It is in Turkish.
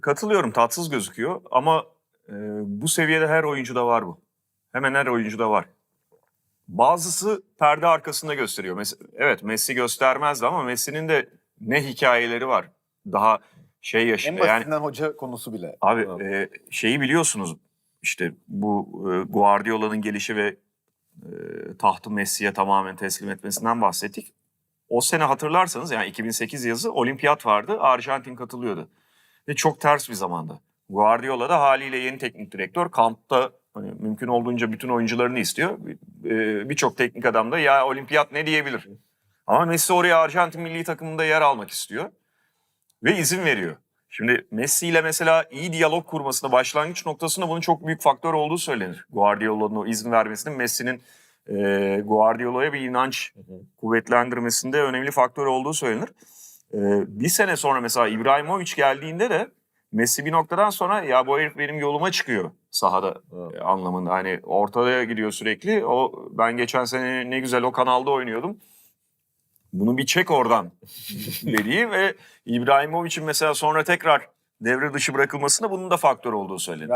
katılıyorum tatsız gözüküyor ama e, bu seviyede her oyuncuda var bu. Hemen her oyuncuda var. Bazısı perde arkasında gösteriyor. Mes- evet Messi göstermezdi ama Messi'nin de ne hikayeleri var. Daha şey En yaşıyor. Yani basitinden hoca konusu bile. Abi e, şeyi biliyorsunuz işte bu e, Guardiola'nın gelişi ve e, tahtı Messi'ye tamamen teslim etmesinden bahsettik. O sene hatırlarsanız yani 2008 yazı olimpiyat vardı. Arjantin katılıyordu. Ve çok ters bir zamanda. Guardiola da haliyle yeni teknik direktör. Kampta hani mümkün olduğunca bütün oyuncularını istiyor. E, Birçok teknik adam da ya olimpiyat ne diyebilir? Ama Messi oraya Arjantin milli takımında yer almak istiyor. Ve izin veriyor. Şimdi Messi ile mesela iyi diyalog kurmasında başlangıç noktasında bunun çok büyük faktör olduğu söylenir. Guardiola'nın o izin vermesinin Messi'nin e, Guardiola'ya bir inanç kuvvetlendirmesinde önemli faktör olduğu söylenir. E, bir sene sonra mesela İbrahimovic geldiğinde de Messi bir noktadan sonra ya bu herif benim yoluma çıkıyor sahada Evet. anlamında. Hani ortaya gidiyor sürekli. O ben geçen sene ne güzel o kanalda oynuyordum. Bunu bir çek oradan dediği ve İbrahimovic'in mesela sonra tekrar devre dışı bırakılmasında bunun da faktör olduğu söylenir.